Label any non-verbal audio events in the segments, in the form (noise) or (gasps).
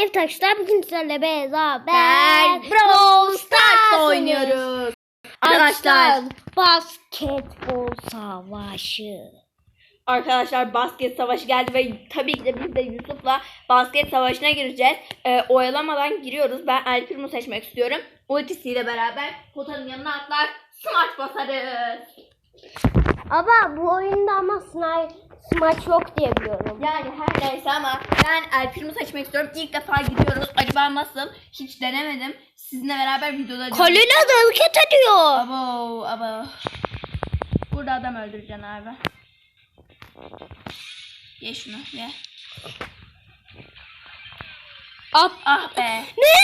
Evet arkadaşlar bugün sizlerle beraber Brawl Stars oynuyoruz. Arkadaşlar, basketbol savaşı. arkadaşlar basket savaşı geldi ve tabii ki de biz de Yusuf'la basket savaşına gireceğiz. Ee, oyalamadan giriyoruz. Ben El Primo seçmek istiyorum. Ultisiyle beraber potanın yanına atlar. Smaç basarız. Ama bu oyunda ama snipe smaç yok diye biliyorum. Yani her neyse ama ben Primo seçmek istiyorum. İlk defa gidiyoruz. Acaba nasıl? Hiç denemedim. Sizinle beraber videoda... De hareket ediyor. Abo abo. Burada adam öldüreceksin abi. Ye şunu ye. At. Ah be. Ne?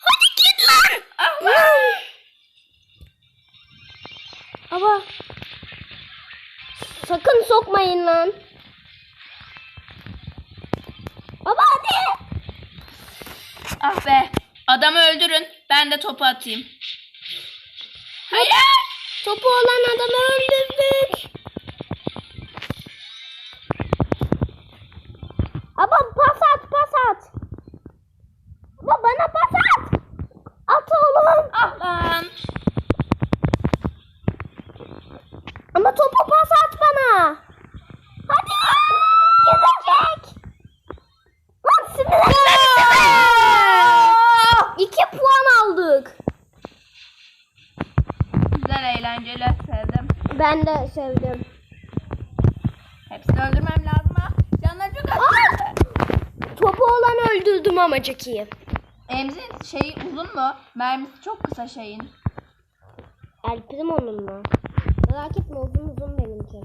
Hadi git lan. Sokmayın lan. Baba hadi. Ah be. Adamı öldürün. Ben de topu atayım. Hayır. Topu olan adamı öldürdük. Ama pas at pas at. Ama bana pas at. At oğlum. Ah lan. Ama topu pas at bana. Hadi. Gidecek. Lan sinirlenme. İki puan aldık. Güzel eğlenceli sevdim. Ben de sevdim. Hepsini öldürmem lazım ha. Canlar çok az. Topu olan öldürdüm ama Jackie'yi. Emzin şeyi uzun mu? Mermisi çok kısa şeyin. El Primo'nun mu? Merak etme uzun uzun benimki.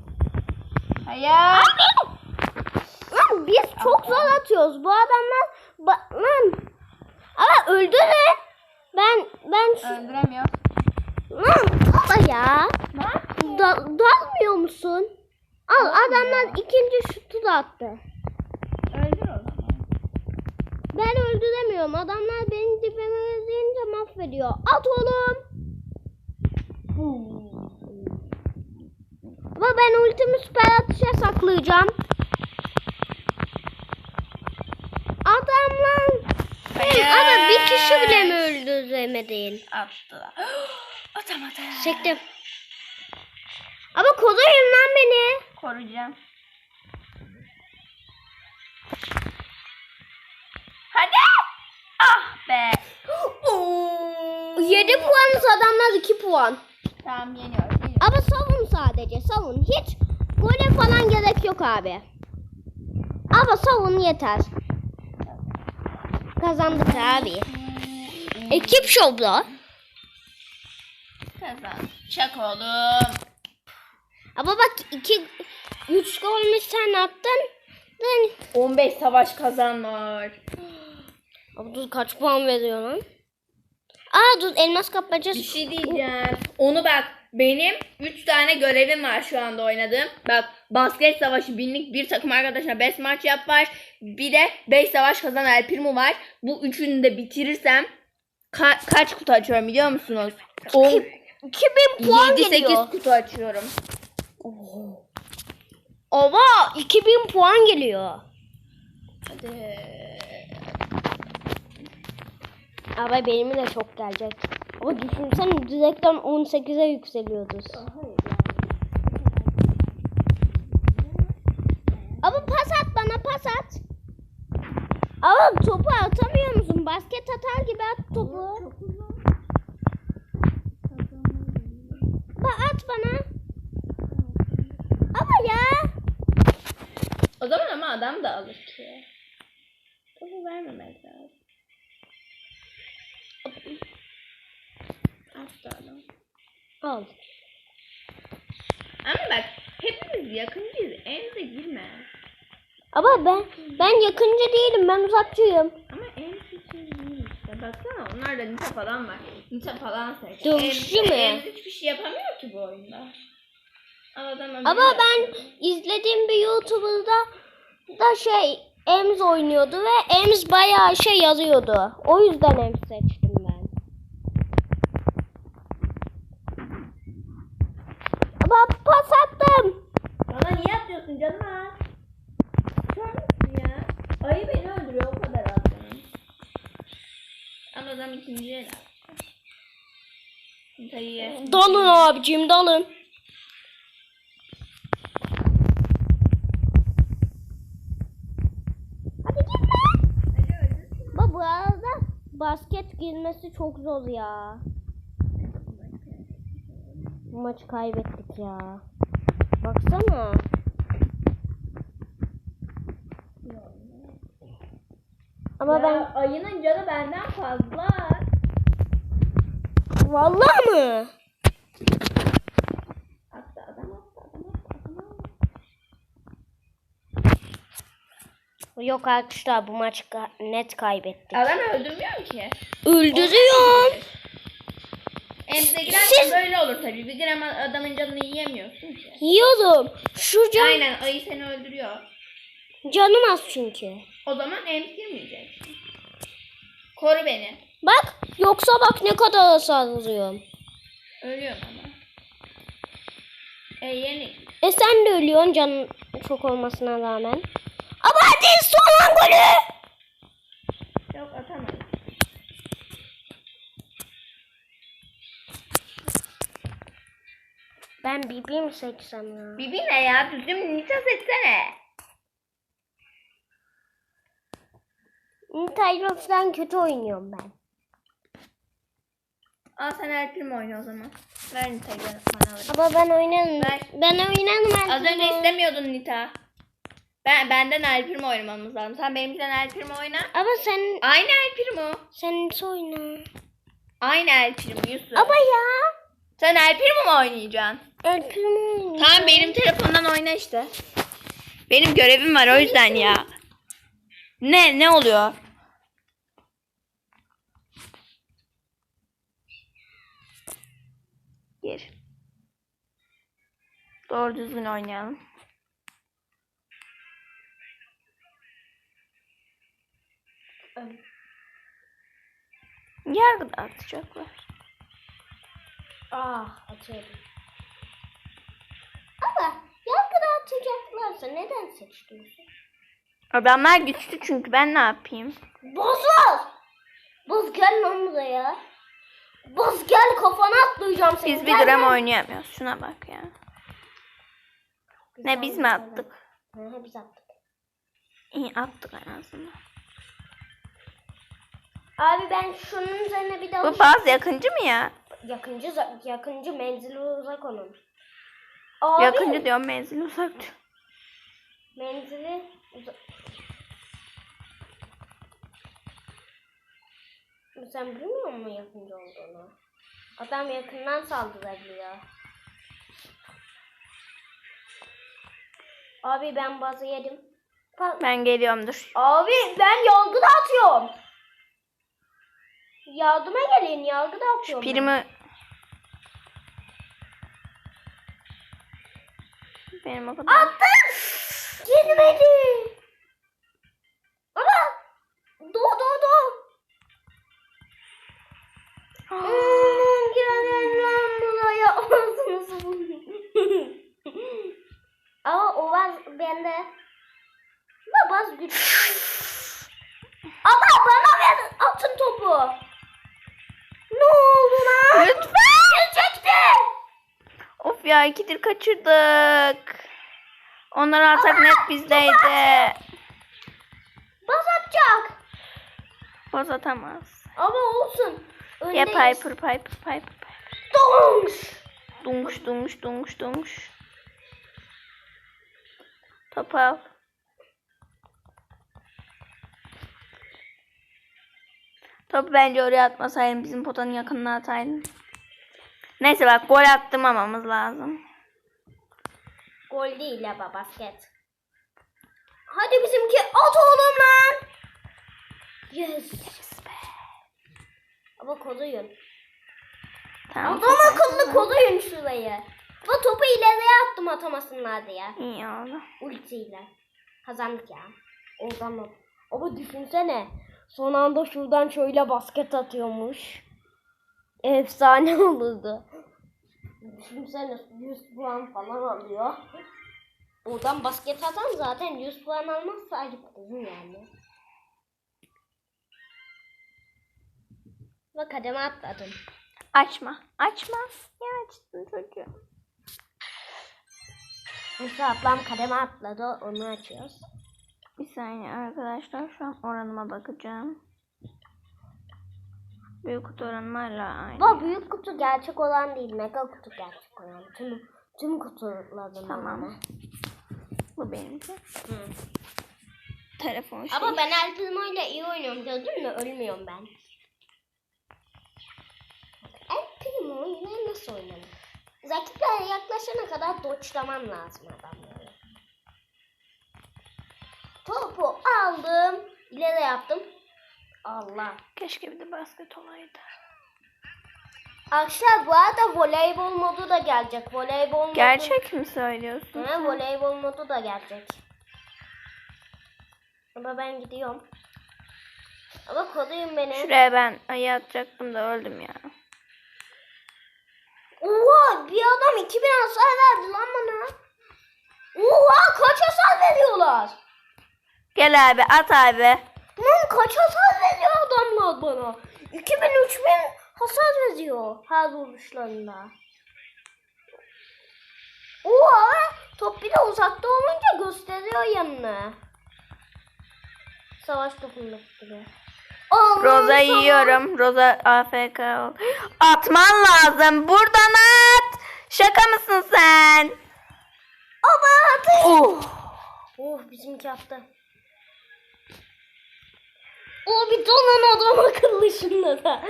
Hayır. Lan biz çok zor atıyoruz. Bu adamlar ba- lan. Ama öldürün. Ben ben şu Öldüremiyor. lan baba ya. Ne yapayım? Da, dalmıyor musun? Al adamlar ikinci şutu da attı. Öldür o zaman. Ben öldüremiyorum. Adamlar beni dibime deyince mahvediyor. At oğlum. Ama ben ultimi süper atışa saklayacağım. Adamlar. Hayır. Ama bir kişi bile mi öldüremedin? Attılar. (gasps) Atamadı. Çektim. Ama koruyun lan beni. Koruyacağım. Hadi. Ah be. (gasps) 7 puanız adamlar 2 puan. Tamam yeniyoruz. yeniyoruz. Ama savun sadece savun. Hiç gole falan gerek yok abi. Ama savun yeter. Kazandık abi. Ekip şovda. Kazan. Çak oğlum. Ama bak 2 3 gol mü sen attın? Lan. 15 savaş kazanlar. Abi dur kaç puan veriyor lan? Aa dur elmas kapmaca. Bir şey diyeceğim. Onu bak benim 3 tane görevim var şu anda oynadığım. Bak basket savaşı binlik bir takım arkadaşına best maç yap var. Bir de 5 savaş kazan El Primo var. Bu üçünü de bitirirsem ka- kaç kutu açıyorum biliyor musunuz? 10 2000 puan 7 8 geliyor. kutu açıyorum. Ama 2000 puan geliyor. Hadi. Ama benim de çok gelecek. Ama düşünsene direkten 18'e yükseliyoruz. Ama pas at bana pas at. Ama topu atamıyor musun? Basket atar gibi at topu. Ba at bana. Ama ya. O zaman ama adam da alır ki. Topu vermemek lazım. Adam. Al. Ama bak hepimiz yakıncıyız. Enze girme. Ama ben ben yakıncı değilim. Ben uzakçıyım. Ama en için değil işte. Baksana onlarda nita falan var. Nita falan seç. Dövüşçü Enze- mü? Enze hiçbir şey yapamıyor ki bu oyunda. Adam Ama ben izlediğim bir YouTuber'da da şey Ems oynuyordu ve Ems bayağı şey yazıyordu. O yüzden Ems seçtim ben. Ama pas attım. Bana niye atıyorsun canım ha? Kör müsün ya? Ayı beni öldürüyor o kadar attım. ikinciye de atacağım. Nita'yı ye. Dalın abicim dalın. Hadi gitme. Baba bu arada basket girmesi çok zor ya. Bu maçı kaybettik ya. Baksana. Ama ben ayının canı benden fazla. vallahi mı? Attı adam attı adam attı adam attı. Yok arkadaşlar bu maçı ka- net kaybettik. Adam öldürmüyor ki. Öldürüyorum. Girersen Siz- böyle olur tabii. Bir gram adamın canını yiyemiyorsun ki. Yiyordum. Şu can Aynen ayı seni öldürüyor. canım az çünkü. O zaman ems girmeyecek. Koru beni. Bak yoksa bak ne kadar hasar vuruyorum. Ölüyorum ama. E yeni. E sen de ölüyorsun canın çok olmasına rağmen. Ama hadi son golü. Yok atamayız. Ben Bibi mi seçsem ya? Bibi ne ya? Düzgün nita seçsene. Tyrox'dan kötü oynuyorum ben. Al sen El Primo oyna o zaman. Ver Nita'yı bana. Ama ben oynarım. Ver. Ben oynarım. Az önce istemiyordun Nita. Ben benden El Primo oynamamız lazım. Sen benimkiden El Primo oyna. Ama sen Aynı El Primo. sen oyna? Aynı El Primo Yusuf. Ama ya. Sen El Primo mu oynayacaksın? Öpümü Tamam benim telefondan oyna işte. Benim görevim var o yüzden ya. Ne ne oluyor? Gir. Doğru düzgün oynayalım. Yargı dağıtacaklar. Ah atıyorum. Ama yargıda atacaklarsa neden seçtin? Adamlar güçlü çünkü ben ne yapayım? Bozul! Boz gel lan buraya. Boz gel kafana atlayacağım seni. Biz bir Gel, gram gel. oynayamıyoruz. Şuna bak ya. Ne biz mi attık? Hı biz attık. İyi attık en azından. Abi ben şunun üzerine bir daha Bu bazı yakıncı mı ya? yakıncı yakıncı menzili uzak onun. Abi Yakıncı diyorum menzili uzak diyor. menzili uzak. Sen bilmiyor musun yakıncı olduğunu? Adam yakından saldırabiliyor. Abi ben bazı yedim. Ben geliyorum dur. Abi ben yargı atıyorum. Yardıma gelin yargı atıyorum. ben. Primi benim o kadar. Attım. Girmedi. Ama do do do. Hmm, Gelin lan buraya ağzınızı (laughs) Ama o var bende. Ama baz güçlü. Ama bana ver atın topu. Ne oldu lan? Lütfen. Çekti. Of ya ikidir kaçırdık. Onları alsak net bizdeydi. Baz atacak. Boz atamaz. Ama olsun. Ya Öndeyiz. Piper Piper Piper Piper. Donk. Dunguş dunguş dunguş dunguş. Topu al. Topu bence oraya atmasaydın bizim potanın yakınına ataydın. Neyse bak gol attırmamamız lazım. Gol değil ya basket. Hadi bizimki at oğlum lan. Yes. Ama koruyun. Tamam. Adam akıllı koruyun şurayı. Bu topu ileriye attım atamasınlar diye. İyi oldu. Ultiyle. Kazandık ya. Oradan da. Ama düşünsene. Son anda şuradan şöyle basket atıyormuş. Efsane (laughs) olurdu. Düşünsene 100 puan falan alıyor. Oradan basket atan zaten 100 puan almaz sadece kızım yani. Bak kademe atladım. Açma. Açma. Ya açtın çocuğu. Musa ablam kademe atladı. Onu açıyoruz. Bir saniye arkadaşlar. Şu an oranıma bakacağım. Büyük kutu oranım hala aynı. Bu büyük kutu gerçek olan değil. Mega kutu gerçek olan. Tüm, tüm kutuların Tamam. olanı. Bu benimki. Hı. Telefon şey. Ama ben El Primo ile iyi oynuyorum gördün mü? Ölmüyorum ben. El Primo yine nasıl oynanır? Rakipler yaklaşana kadar doçlamam lazım adamları. Topu aldım. İleri yaptım. Allah. Keşke bir de basket olaydı. Akşam bu arada voleybol modu da gelecek. Voleybol modu. Gerçek mi söylüyorsun? He, voleybol modu da gelecek. Ama ben gidiyorum. Ama koruyun beni. Şuraya ben ayı atacaktım da öldüm ya. Oha bir adam 2000 hasar verdi lan bana. Oha kaç hasar veriyorlar? Gel abi at abi. Lan kaç hasar veriyor adamlar bana? 2000 3000 hasar veriyor her vuruşlarında. Oha top bir de uzakta olunca gösteriyor yanını. Savaş topunda gibi. Allah'ım Roza sana- yiyorum. Roza AFK ol. Atman lazım. Buradan at. Şaka mısın sen? Ama atış. Oh. Oh bizimki yaptı. O bir donan adam akıllı şunda da.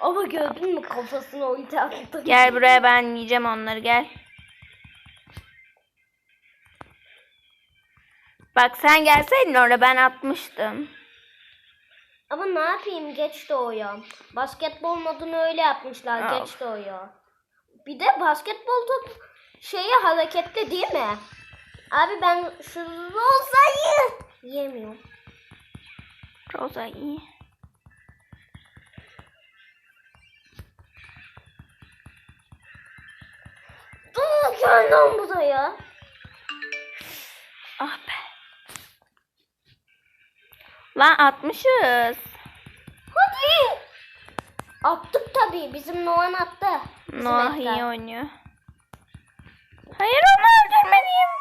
Ama gördün mü kafasına ulti attı. Gel buraya ben yiyeceğim onları gel. Bak sen gelseydin orada ben atmıştım. Ama ne yapayım geç doğuyor. Basketbol modunu öyle yapmışlar Al. geç doğuyor. Bir de basketbol top şeyi hareketli değil mi? Abi ben şu Roza'yı yemiyorum. Roza iyi. Dur gel lan buraya. Ah be. Lan atmışız. Hadi. Attık tabii. Bizim Noan attı. Noah iyi oynuyor. Hayır onu öldürmeliyim.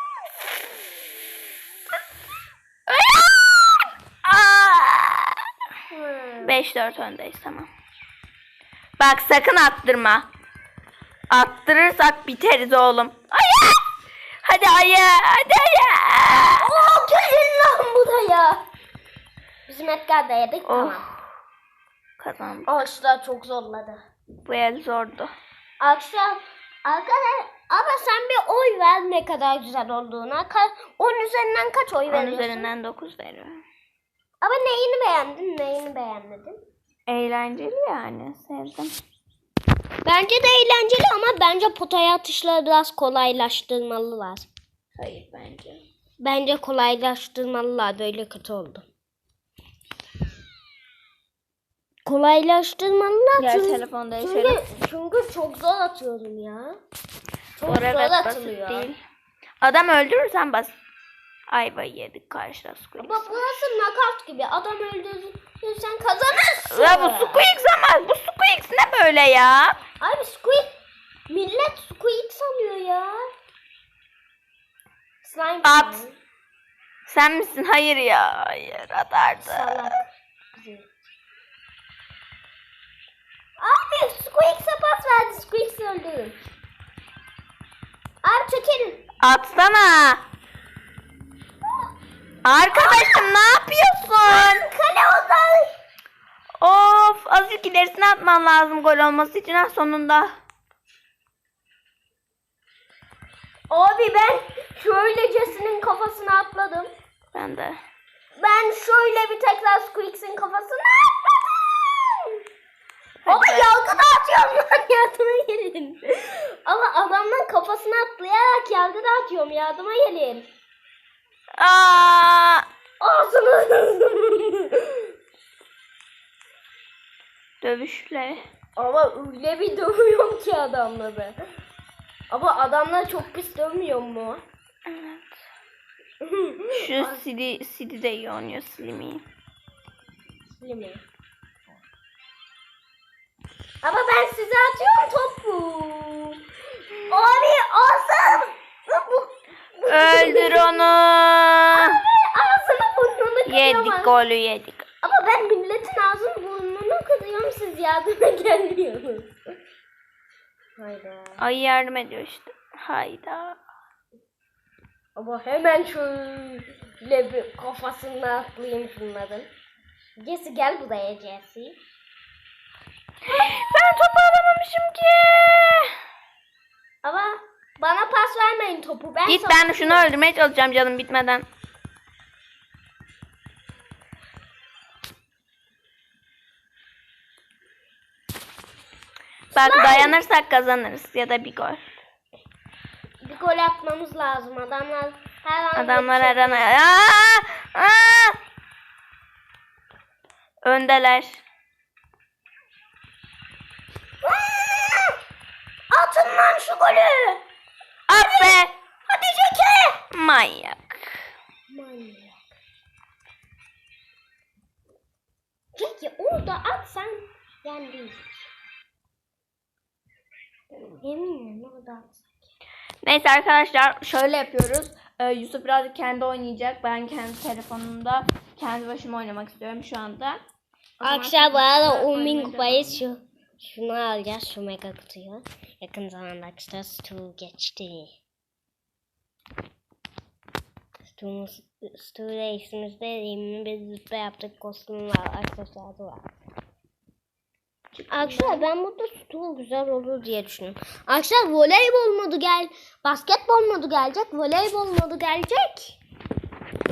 5-4 öndeyiz tamam. Bak sakın attırma. Attırırsak biteriz oğlum. Hayır. Hadi ayı. Hadi ayı. Oo gelin lan buraya. Bizim Edgar da yedik Oh. tamam. Kazandık. Ağaçlar çok zorladı. Bu el zordu. Akşam arkadaş ama sen bir oy ver ne kadar güzel olduğuna. Ka- 10 üzerinden kaç oy 10 veriyorsun? üzerinden 9 veriyorum. Ama neyini beğendin, neyini beğenmedin? Eğlenceli yani. Sevdim. Bence de eğlenceli ama bence potaya atışları biraz kolaylaştırmalılar. Hayır bence. Bence kolaylaştırmalılar. Böyle kötü oldu. Kolaylaştırmalılar Gel çünkü, telefonda çünkü, çünkü çok zor atıyorum ya. Çok Zor evet zor basit atılıyor. değil. Adam öldürürsen bas. Ayvayı yedik karşıda Squeak. Bak burası knockout gibi. Adam öldürürsen kazanırsın. Ya bu Squeak zaman bu Squeak ne böyle ya? Abi Squeak. Millet Squeak sanıyor ya. Slime. At. falan. Sen misin? Hayır ya. Hayır atardı. Salak. Abi Squeaks'e pas verdi. Squeaks öldü. Abi çekelim. Atsana. Arkadaşım ne yapıyorsun? Kale ondan. Of azıcık ilerisine atman lazım gol olması için ha sonunda. Abi ben şöylecesinin kafasına atladım. Ben de. Ben şöyle bir tekrar Squeaks'in kafasına atladım. Ama yargı dağıtıyorum lan yardıma gelin. Ama adamın kafasına atlayarak yargı dağıtıyorum yardıma gelin. Aa, Ağzını (laughs) dövüşle. Ama öyle bir dövüyorum ki adamları. Ama adamlar çok pis dövmüyor mu? Evet. (laughs) Şu Sidi, Sidi de iyi oynuyor Slimy. Mi? Ama ben size atıyorum topu. Abi alsam. Öldür onu. ağzını burnunu kırıyorum. Yedik golü yedik. Ama ben milletin ağzını burnunu kırıyorum siz yardıma gelmiyorsunuz. Hayda. Ay yardım ediyor işte. Hayda. Ama hemen şöyle bir kafasına atlayayım şunların. Jesse gel buraya Jesse. Ben topu alamamışım ki. Ama bana pas vermeyin topu. Ben Git ben şunu öldürmeye çalışacağım canım bitmeden. Bak dayanırsak kazanırız ya da bir gol. Bir gol atmamız lazım. Adamlar her an Adamlar her an... Aa! Aa! Öndeler. Atın lan şu golü. At be! Hadi Jackie. Manyak. Manyak. Jackie orada atsan yendin. Eminim orada atsan. Neyse arkadaşlar şöyle yapıyoruz. Ee, Yusuf birazcık kendi oynayacak. Ben kendi telefonumda kendi başıma oynamak istiyorum şu anda. Arkadaşlar bu arada siz 10 bin kupayız şu. Şunu alacağız şu mega kutuyu. Yakın zamanda arkadaşlar Stu geçti. Stu'muz, Stu reisimizde 21 zıpla yaptık kostüm var arkadaşlar da var. Arkadaşlar ben burada Stu güzel olur diye düşünüyorum. Arkadaşlar voleybol modu gel, basketbol modu gelecek, voleybol modu gelecek.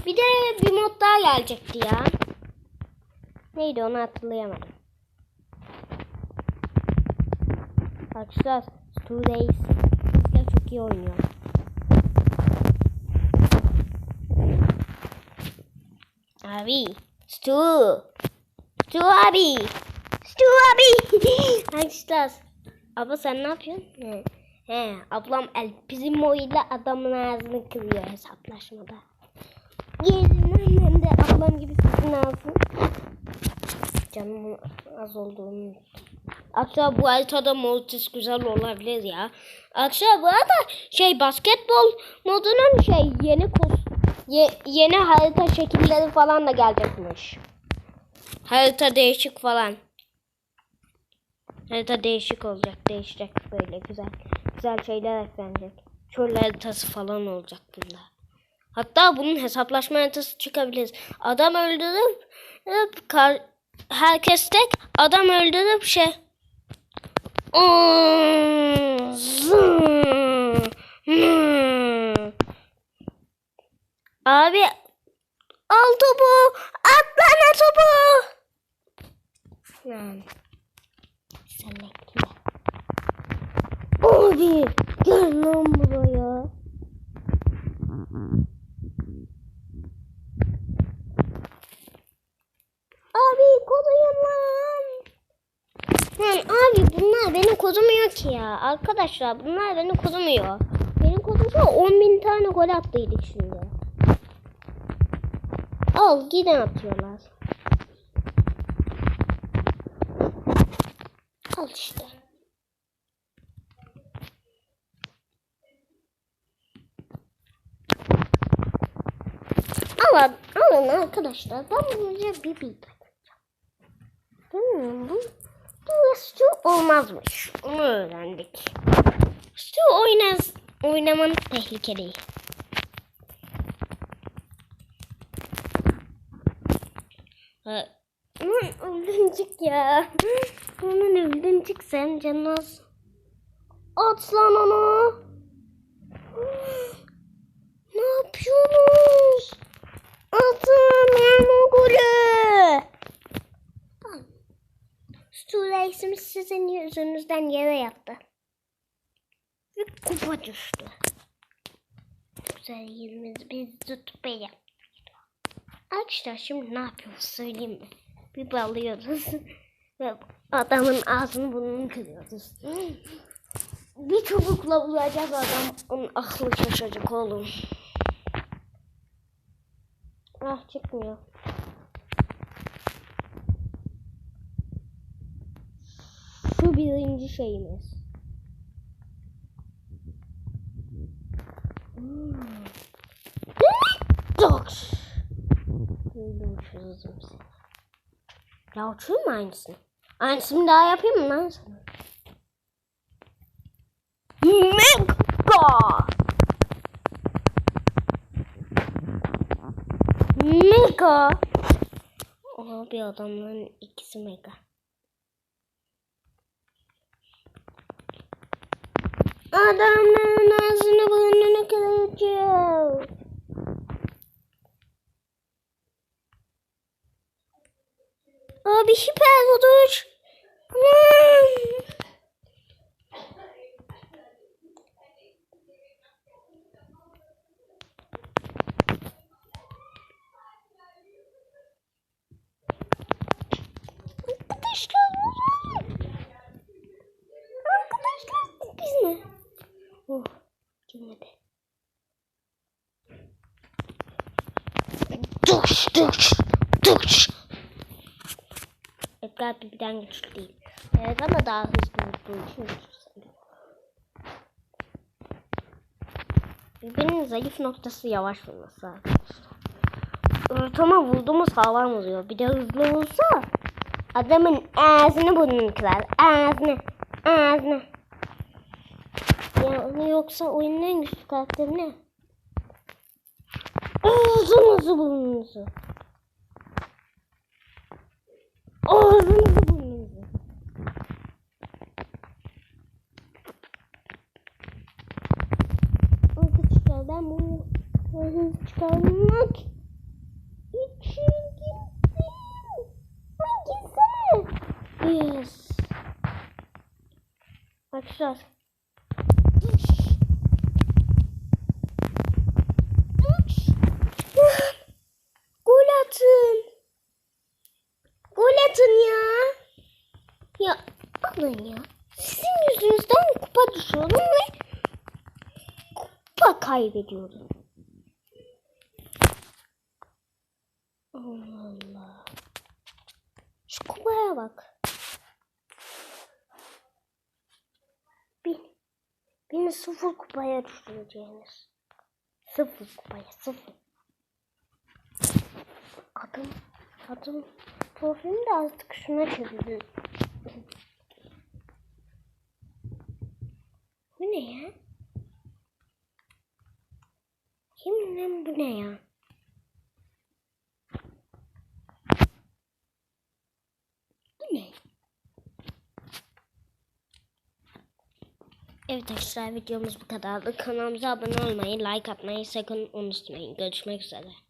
Bir de bir mod daha gelecekti ya. Neydi onu hatırlayamadım. Arkadaşlar Stu Reis bizle çok iyi oynuyor. Abi Stu Stu abi Stu abi (laughs) Arkadaşlar Abla sen ne yapıyorsun? He, he ablam El Primo ile adamın ağzını kırıyor hesaplaşmada. Gelin annem de ablam gibi sizin ağzını Canımın az olduğunu unuttum. Akşam bu haritada Mortis güzel olabilir ya. Akşam bu arada şey basketbol modunun şey yeni kos ye- yeni harita şekilleri falan da gelecekmiş. Harita değişik falan. Harita değişik olacak, değişecek böyle güzel. Güzel şeyler eklenecek. Çöl haritası falan olacak bunda. Hatta bunun hesaplaşma haritası çıkabilir. Adam öldürüp herkes tek adam öldürüp şey Abi al topu at bana topu. Yani. Sen bekle. Abi gel lan buraya. Abi koruyun lan. Lan abi bunlar beni korumuyor ki ya. Arkadaşlar bunlar beni korumuyor. Beni korumuyor 10 bin tane gol attıydık şimdi. Al yine atıyorlar. Al işte. Alın, alın arkadaşlar. Ben bunca bir bir Hmm, bu, bu Stu olmazmış. Onu öğrendik. Stu oynaz, oynaman tehlikeli. Ha, öldüncük ya. Aman öldüncük sen canız. At lan onu. Ne yapıyorsunuz? Atın lan o golü. Reisimiz sizin yüzünüzden yere yattı. Ve kupa düştü. Güzel yerimiz biz tutup yaptık. Arkadaşlar şimdi ne yapıyoruz söyleyeyim mi? Bir balıyoruz. (laughs) Ve adamın ağzını burnunu kırıyoruz. Bir çubukla vuracak adam. Onun aklı şaşacak oğlum. Ah çıkmıyor. Şu birinci şeyimiz. Dogs. Uçuruzum seni. Ya uçurayım mı aynısını? Aynısını daha yapayım mı lan sana? Mega! Mega! Abi adamların ikisi mega. Adamların ağzını burnunu kıracağım. Abi hiper vuruş. Aman. Arkadaşlar. Arkadaşlar biz mi? Oh girmedi. Duş duş duş. Edgar birden güçlü değil. Evet ama daha hızlı olduğu için. Birbirinin zayıf noktası yavaş olması arkadaşlar. Evet ama vurdu mu sağlam oluyor. Bir de hızlı olsa adamın ağzını burnunu kırar. Ağzını. Ağzını. Yani yoksa oyunun en güçlü karakteri ne? Ağzınızı burnunuzu. Ağzınızı burnunuzu. Nasıl çıkar? Ben bunu hızlı çıkarmak için gittim. Ay gitsene. Yes. Arkadaşlar. Gol atın. Gol atın ya. Ya alın ya. Sizin yüzünüzden kupa düşüyorum ve kupa kaybediyorum. Allah Allah. Şu kupaya bak. Bin. Beni sıfır kupaya düşüreceğiniz. Sıfır kupaya sıfır. Adım, adım profilimi de artık şuna çevirdim. Bu ne ya? Kim bu ne ya? Bu ne? Evet arkadaşlar videomuz bu kadardı. Kanalımıza abone olmayı, like atmayı sakın unutmayın. Görüşmek üzere.